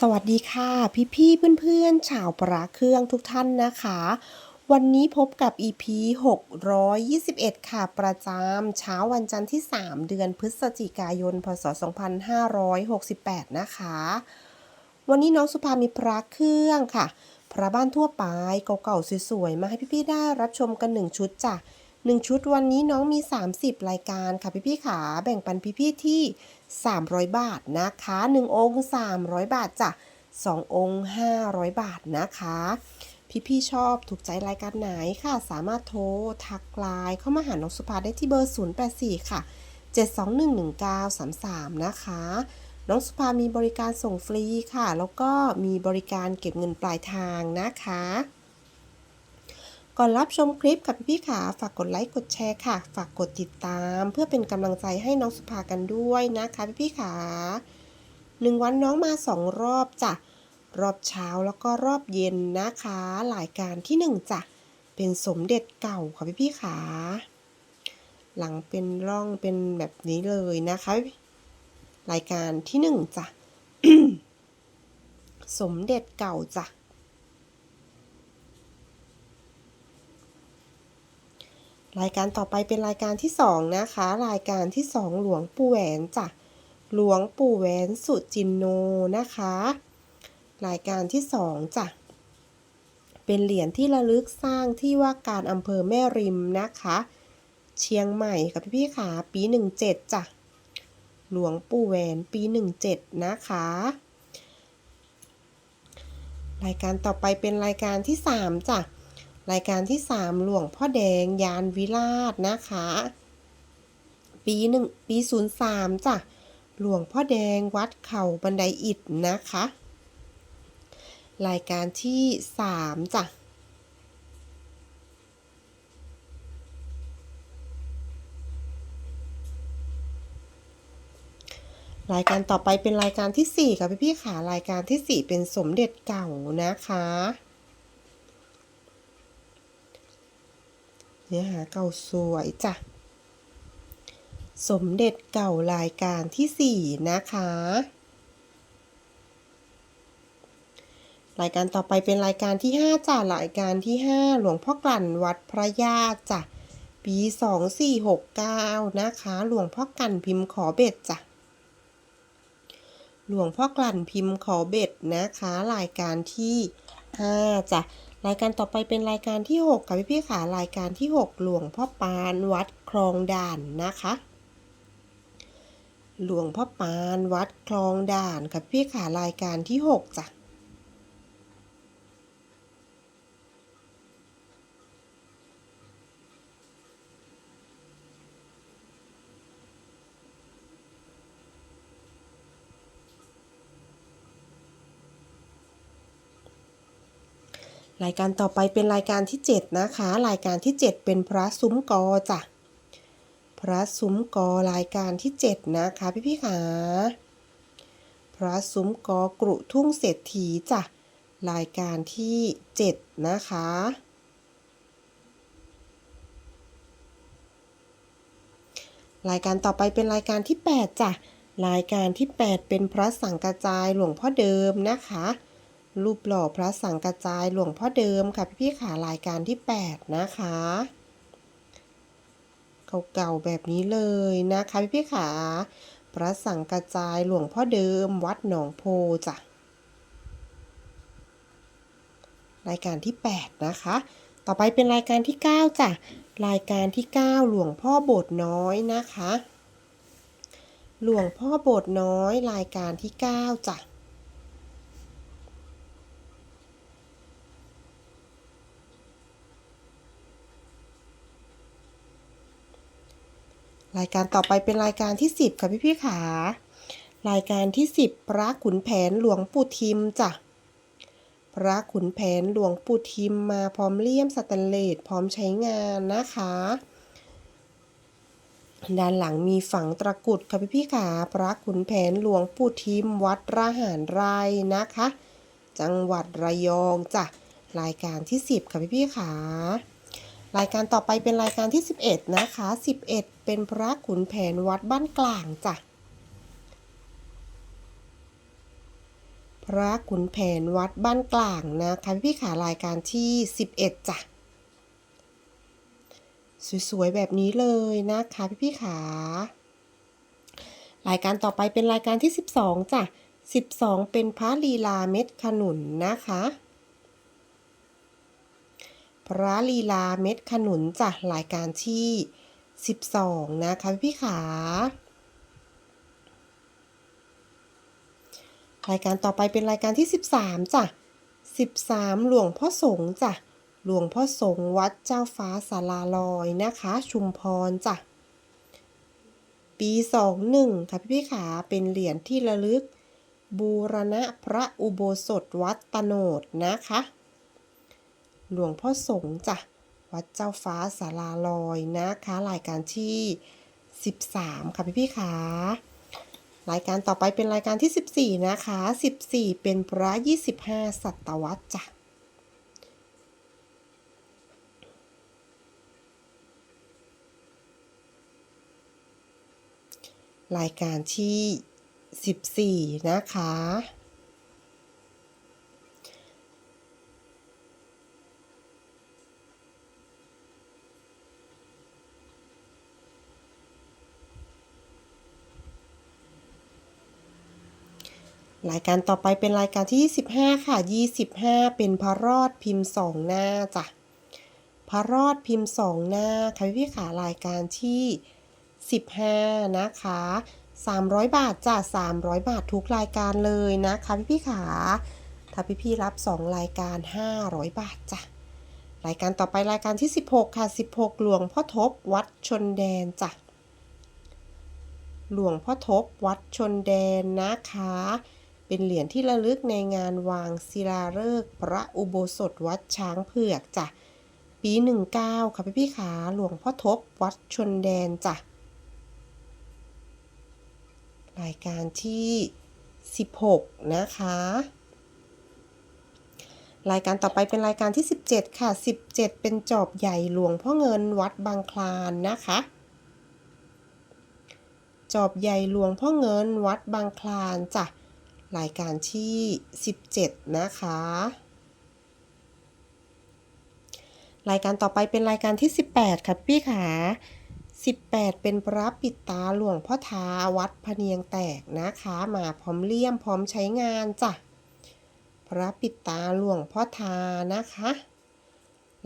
สวัสดีค่ะพี่พี่ๆเพื่อนชาวประเครื่องทุกท่านนะคะ วันนี้พบกับ EP 621 ค่ะ ประจำเช้าวันจันทร์ที่ 3 เดือนพฤศจิกายน พศ 2568 นะคะ วันนี้น้องสุภามีพระเครื่องค่ะ พระบ้านทั่วไปเก่าๆสวยๆ มาให้พี่ๆได้รับชมกัน 1 ชุดจ้ะ 1 ชุดวันนี้น้องมี 30 รายการค่ะพี่ๆขาแบ่งปันพี่ๆที่ 300 บาทนะคะ 1 องค์ 300 บาทจ้ะ2 องค์ 500 บาทนะคะ พี่ๆชอบถูกใจรายการไหนค่ะ สามารถโทรทักไลน์เข้ามาหาน้องสุภาได้ที่เบอร์ 084 ค่ะ 7211933 นะคะ น้องสุภามีบริการส่งฟรีค่ะ แล้วก็มีบริการเก็บเงินปลายทางนะคะ ก่อนรับชมคลิปกับพี่ๆขาฝากกดไลค์กดแชร์ค่ะ ฝากกดติดตาม เพื่อเป็นกำลังใจให้น้องสุภากันด้วยนะคะพี่ๆขาหนึ่งวันน้องมาสองรอบจ้ะรอบเช้าแล้วก็รอบเย็นนะคะรายการที่หนึ่งจ้ะเป็นสมเด็จเก่าค่ะพี่ๆขาหลังเป็นร่องเป็นแบบนี้เลยนะคะ รายการที่หนึ่งจ้ะสมเด็จเก่าจ้ะ รายการต่อไปเป็นรายการที่สองนะคะ รายการที่สองหลวงปู่แหวนจ้ะหลวงปู่แหวนสุจินโนนะคะ รายการที่สองจ้ะเป็นเหรียญที่ระลึกสร้างที่ว่าการอำเภอแม่ริมนะคะ เชียงใหม่ค่ะพี่พี่ๆขาปีหนึ่งเจ็ดจ้ะหลวงปู่แหวนปีหนึ่งเจ็ดนะคะ รายการต่อไปเป็นรายการที่สามจ้ะ รายการที่ 3 หลวงพ่อแดงยานวิราชนะคะ ปีหนึ่งปี03จ้ะหลวงพ่อแดงวัดเขาบันไดอิฐนะคะ รายการที่ 3จ้ะรายการต่อไปเป็นรายการที่ 4ค่ะพี่ๆค่ะรายการที่ 4 เป็นสมเด็จเก่านะคะ เนื้อหาเก่าสวยจ้ะ สมเด็จเก่ารายการที่สี่นะคะ รายการต่อไปเป็นรายการที่ห้าจ้ะ รายการที่ห้าหลวงพ่อกลั่นวัดพระญาติจ้ะ ปีสองสี่หกเก้านะคะ หลวงพ่อกลั่นพิมพ์ขอเบ็ดจ้ะหลวงพ่อกลั่นพิมพ์ขอเบ็ดนะคะ รายการที่ห้าจ้ะ รายการต่อไปเป็นรายการที่ 6 ค่ะพี่พี่ๆค่ะรายการที่ 6 หลวงพ่อปานวัดคลองด่านนะคะ หลวงพ่อปานวัดคลองด่านค่ะพี่ค่ะรายการที่ 6จ้ะ รายการต่อไปเป็นรายการที่ 7 นะคะ รายการที่ 7 เป็นพระซุ้มกอจ้ะพระซุ้มกอรายการที่ 7 นะคะพี่พี่ๆค่ะพระซุ้มกอกรุทุ่งเศรษฐีจ้ะรายการที่ 7 นะคะรายการต่อไปเป็นรายการที่ 8จ้ะ รายการที่ 8 เป็นพระสังกระจายหลวงพ่อเดิมนะคะ รูปหล่อพระสังกระจายหลวงพ่อเดิมค่ะพี่ๆขารายการที่ 8 นะคะเก่าๆแบบนี้เลยนะคะพี่ๆขาพระสังกระจายหลวงพ่อเดิมวัดหนองโพจ้ะรายการที่ 8 นะคะ ต่อไปเป็นรายการที่ 9จ้ะรายการที่ 9 หลวงพ่อโบสถ์น้อยนะคะ หลวงพ่อโบสถ์น้อยรายการที่ 9จ้ะ รายการต่อไปเป็นรายการที่ 10 ค่ะพี่พี่ขารายการที่ 10 พระขุนแผนหลวงปู่ทิมจ้ะพระขุนแผนหลวงปู่ทิมมาพร้อมเลี่ยมสแตนเลสพร้อมใช้งานนะคะ ด้านหลังมีฝังตะกุดค่ะพี่พี่ขาพระขุนแผนหลวงปู่ทิมวัดระหารไรนะคะ จังหวัดระยองจ้ะรายการที่ 10 ค่ะพี่พี่ขา รายการต่อไปเป็นรายการที่ 11 นะคะ 11 เป็นพระขุนแผนวัดบ้านกลางจ้ะ พระขุนแผนวัดบ้านกลางนะคะพี่ขารายการที่ 11 จ้ะ สวยๆ แบบนี้เลยนะคะพี่พี่ขารายการต่อไปเป็นรายการที่ 12 จ้ะ 12 เป็นพระลีลาเม็ดขนุนนะคะ พระลีลาเม็ดขนุนจ้ะรายการที่ 12 นะคะพี่ขารายการต่อไปเป็นรายการที่ 13จ้ะ13 หลวงพ่อสงฆ์จ้ะหลวงพ่อสงฆ์วัดเจ้าฟ้าสาราลอยนะคะ ชุมพรจ้ะปี 21 ค่ะพี่พี่ขาเป็นเหรียญที่ระลึก บูรณะพระอุโบสถวัดตโนดนะคะ หลวงพ่อสงฆ์จ้ะ วัดเจ้าฟ้าสาราลอยนะคะ รายการที่ 13 ค่ะพี่พี่ขารายการต่อไปเป็นรายการที่ 14 นะคะ 14 เป็นพระ 25 สัตวรรษจ้ะรายการที่ 14 นะคะ รายการต่อไปเป็นรายการที่ 25 ค่ะ 25 เป็นพระรอดพิมพ์สองหน้าจ้ะพระรอดพิมพ์สองหน้าค่ะพี่ขารายการที่ 15 นะคะ 300 บาทจ้ะ300 บาททุกรายการเลยนะคะพี่พี่ขาถ้าพี่พี่รับ 2 รายการ 500 บาทจ้ะรายการต่อไปรายการที่ 16 ค่ะ 16 หลวงพ่อทบวัดชนแดนจ้ะหลวงพ่อทบวัดชนแดนนะคะ เป็นเหรียญที่ระลึกในงานวางศิลาฤกษ์พระอุโบสถวัดช้างเผือกจ้ะ ปี 19 ค่ะพี่พี่ขาหลวงพ่อทบวัดชนแดนจ้ะ รายการที่ 16 นะคะ รายการต่อไปเป็นรายการที่ 17 ค่ะ 17 เป็นจอบใหญ่หลวงพ่อเงินวัดบางคลานนะคะจอบใหญ่หลวงพ่อเงินวัดบางคลานจ้ะ รายการที่ 17 นะคะ รายการต่อไปเป็นรายการที่ 18 ค่ะพี่ขา18 เป็นพระปิดตาหลวงพ่อทาวัดพะเนียงแตกนะคะ มาพร้อมเลี่ยมพร้อมใช้งานจ้ะ พระปิดตาหลวงพ่อทานะคะ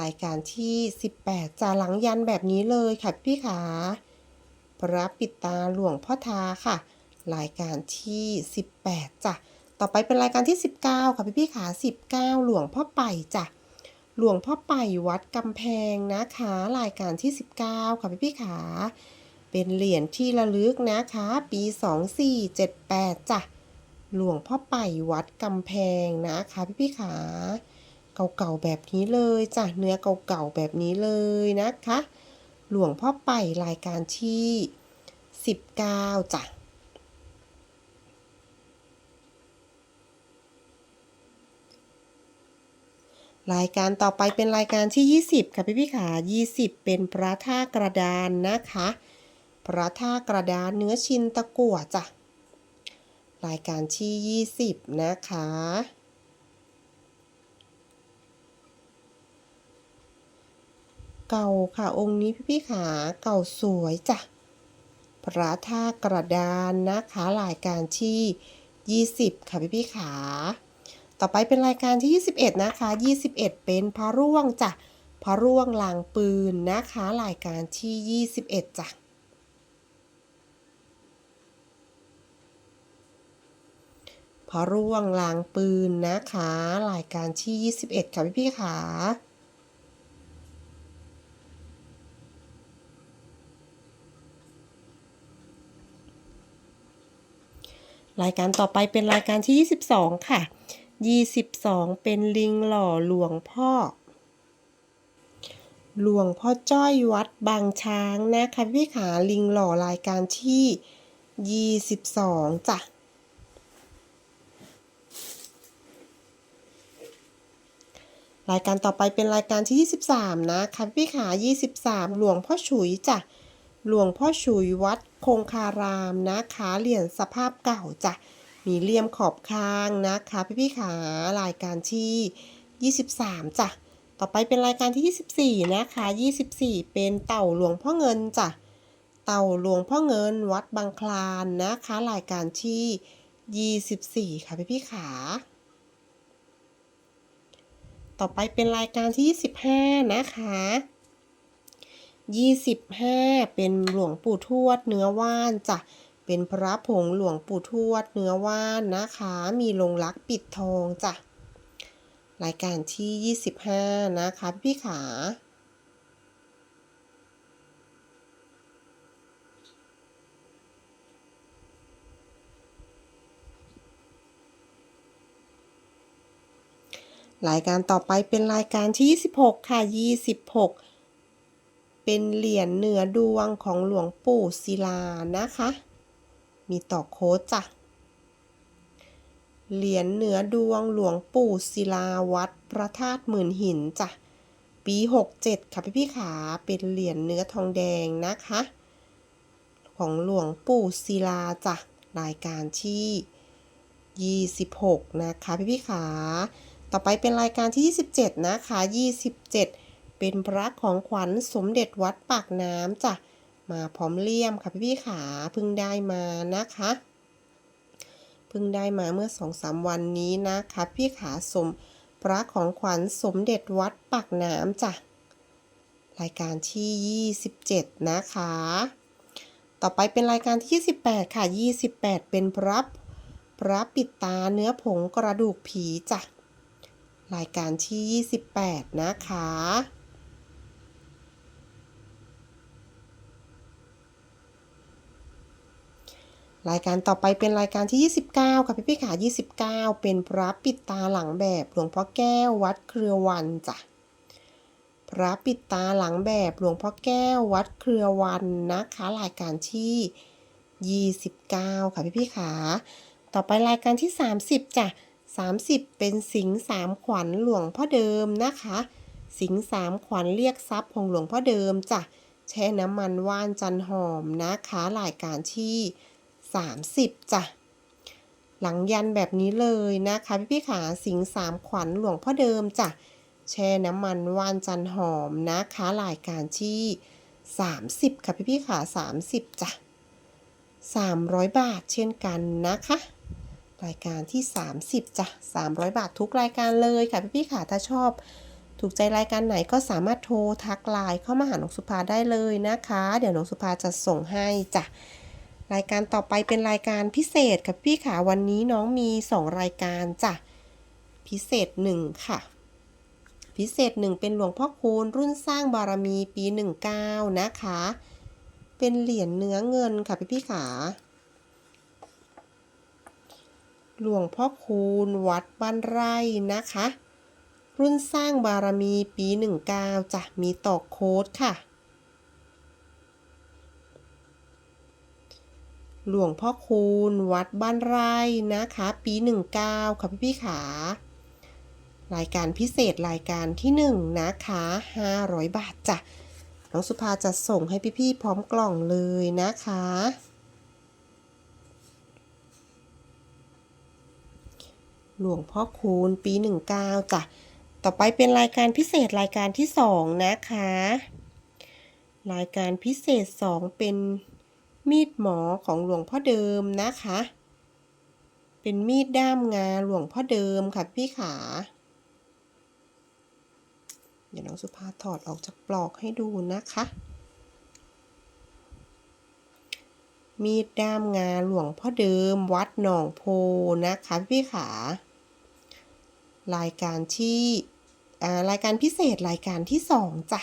รายการที่ 18จะหลังยันแบบนี้เลยค่ะพี่ขาพระปิดตาหลวงพ่อทาค่ะ รายการที่ 18จ้ะต่อไปเป็นรายการที่ 19 ค่ะพี่พี่ขา19 หลวงพ่อไปจ้ะหลวงพ่อไปวัดกำแพงนะคะ รายการที่ 19 ค่ะพี่พี่ขาเป็นเหรียญที่ระลึกนะคะ ปี 2478จ้ะหลวงพ่อไปวัดกำแพงนะคะพี่พี่ขาเก่าๆแบบนี้เลยจ้ะเนื้อเก่าๆแบบนี้เลยนะคะ หลวงพ่อไปรายการที่ 19จ้ะ รายการต่อไปเป็นรายการที่ 20 ค่ะพี่พี่ขา20 เป็นพระท่ากระดานนะคะ พระท่ากระดานเนื้อชินตะกั่วจ้ะ รายการที่ 20 นะคะ เก่าค่ะองค์นี้พี่พี่ขาเก่าสวยจ้ะ พระท่ากระดานนะคะ รายการที่ 20 ค่ะพี่พี่ขา ต่อไปเป็นรายการที่ 21 นะคะ 21 เป็นพระร่วงจ้ะพระร่วงลางปืนนะคะ รายการที่ 21 จ้ะพระร่วงลางปืนนะคะ รายการที่ 21 ค่ะพี่พี่ขา รายการต่อไปเป็นรายการที่ 22 ค่ะ 22เป็นลิงหล่อหลวงพ่อ หลวงพ่อจ้อยวัดบางช้างนะคะพี่ขาลิงหล่อรายการที่22จ้ะรายการต่อไปเป็นรายการที่ 23 นะคะพี่ขา 23 หลวงพ่อฉุยจ้ะ หลวงพ่อฉุยวัดคงคารามนะคะ เหรียญสภาพเก่าจ้ะ มีเลี่ยมขอบข้างนะคะพี่พี่ขารายการที่ 23จ้ะต่อไปเป็นรายการที่ 24 นะคะ 24 เป็นเต่าหลวงพ่อเงินจ้ะเต่าหลวงพ่อเงินวัดบางคลานนะคะ รายการที่ 24 ค่ะพี่พี่ขาต่อไปเป็นรายการที่ 25 นะคะ 25 เป็นหลวงปู่ทวดเนื้อว่านจ้ะ เป็นพระผงหลวงปู่ทวดเนื้อว่านนะคะ มีลงรักปิดทองจ้ะ รายการที่ 25 นะคะพี่ขารายการต่อไปเป็นรายการที่ 26 ค่ะ 26 เป็นเหรียญเหนือดวงของหลวงปู่ศิลานะคะ มีต่อโค้ดจ้ะ เหรียญเหนือดวงหลวงปู่ศิลาวัดพระธาตุหมื่นหินจ้ะ ปี 67 ค่ะพี่พี่ขา เป็นเหรียญเนื้อทองแดงนะคะ ของหลวงปู่ศิลาจ้ะ รายการที่ 26 นะคะพี่พี่ขา ต่อไปเป็นรายการที่ 27 นะคะ 27 เป็นพระของขวัญสมเด็จวัดปากน้ำจ้ะ มาพร้อมเลี่ยมค่ะพี่พี่ๆขาเพิ่งได้มานะคะเพิ่งได้มาเมื่อสองสามวันนี้นะคะพี่ขาสมพระของขวัญสมเด็จวัดปากน้ำจ้ะรายการที่ 27 นะคะ ต่อไปเป็นรายการที่ 28 ค่ะ 28 เป็นพระพระปิดตาเนื้อผงกระดูกผีจ้ะรายการที่ 28 นะคะ รายการต่อไปเป็นรายการที่ 29 ค่ะพี่พี่ขา29 เป็นพระปิดตาหลังแบบหลวงพ่อแก้ววัดเครือวันจ้ะ พระปิดตาหลังแบบหลวงพ่อแก้ววัดเครือวันนะคะ รายการที่ 29 ค่ะพี่พี่ขา ต่อไปรายการที่ 30 จ้ะ 30 เป็นสิงสามขวัญหลวงพ่อเดิมนะคะ สิงสามขวัญเรียกทรัพย์ของหลวงพ่อเดิมจ้ะ แช่น้ำมันว่านจันหอมนะคะ รายการที่ 30จ้ะหลังยันแบบนี้เลยนะคะ พี่พี่ขาสิงสามขวัญหลวงพ่อเดิมจ้ะแช่น้ำมันว่านจันหอมนะคะรายการที่ 30 ค่ะพี่พี่ขา 30จ้ะ300 บาทเช่นกันนะคะ รายการที่ 30จ้ะ300 บาททุกรายการเลยค่ะพี่พี่ขาถ้าชอบ ถูกใจรายการไหนก็สามารถโทรทักไลน์เข้ามาหาน้องสุภาได้เลยนะคะ เดี๋ยวน้องสุภาจะส่งให้จ้ะ รายการต่อไปเป็นรายการพิเศษค่ะพี่ขาวันนี้น้องมี 2 รายการจ้ะพิเศษ 1 ค่ะ พิเศษ 1 เป็นหลวงพ่อคูณรุ่นสร้างบารมีปี 19 นะคะ เป็นเหรียญเนื้อเงินค่ะพี่พี่ขาหลวงพ่อคูณวัดบ้านไร่นะคะ รุ่นสร้างบารมีปี 19จ้ะมีต่อโค้ดค่ะ หลวงพ่อคูณ วัดบ้านไร่นะคะ ปี 19 ค่ะพี่พี่ขารายการพิเศษรายการที่ 1 นะคะ 500 บาทจ้ะน้องสุภาจะส่งให้พี่ๆพร้อมกล่องเลยนะคะ หลวงพ่อคูณปี 19จ้ะต่อไปเป็นรายการพิเศษรายการที่ 2 นะคะ รายการพิเศษ 2 เป็น มีดหมอของหลวงพ่อเดิมนะคะ เป็นมีดด้ามงาหลวงพ่อเดิมค่ะพี่ขา เดี๋ยวน้องสุภาถอดออกจากปลอกให้ดูนะคะ มีดด้ามงาหลวงพ่อเดิมวัดหนองโพนะคะพี่ขารายการที่รายการพิเศษรายการที่สองจ้ะ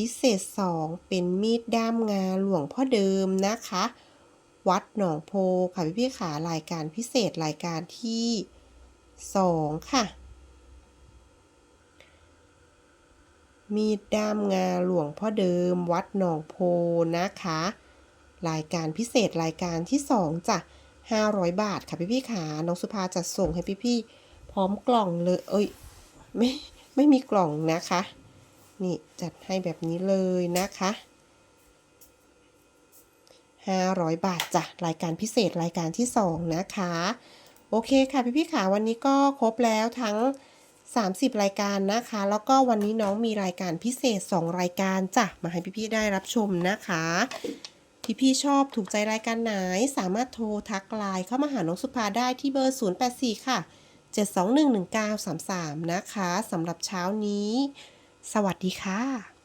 พิเศษ 2 เป็นมีดด้ามงาหลวงพ่อเดิมนะคะ วัดหนองโพค่ะพี่พี่ขารายการพิเศษรายการที่ 2 ค่ะ มีดด้ามงาหลวงพ่อเดิม วัดหนองโพนะคะ รายการพิเศษรายการที่ 2จ้ะ500 บาทค่ะพี่พี่ขาน้องสุภาจะส่งให้พี่พี่พร้อมกล่องเลย เอ้ย ไม่ ไม่มีกล่องนะคะ นี่ จัดให้แบบนี้เลยนะคะ 500 บาทจ้ะ รายการพิเศษรายการที่ 2 นะคะ โอเคค่ะพี่ๆค่ะวันนี้ก็ครบแล้วทั้ง 30 รายการนะคะ แล้วก็วันนี้น้องมีรายการพิเศษ 2 รายการจ้ะ มาให้พี่ๆได้รับชมนะคะพี่ๆชอบถูกใจรายการไหน สามารถโทรทักไลน์เข้ามาหาน้องสุภาได้ที่เบอร์ 084 ค่ะ 7211933 นะคะสำหรับเช้านี้ สวัสดีค่ะ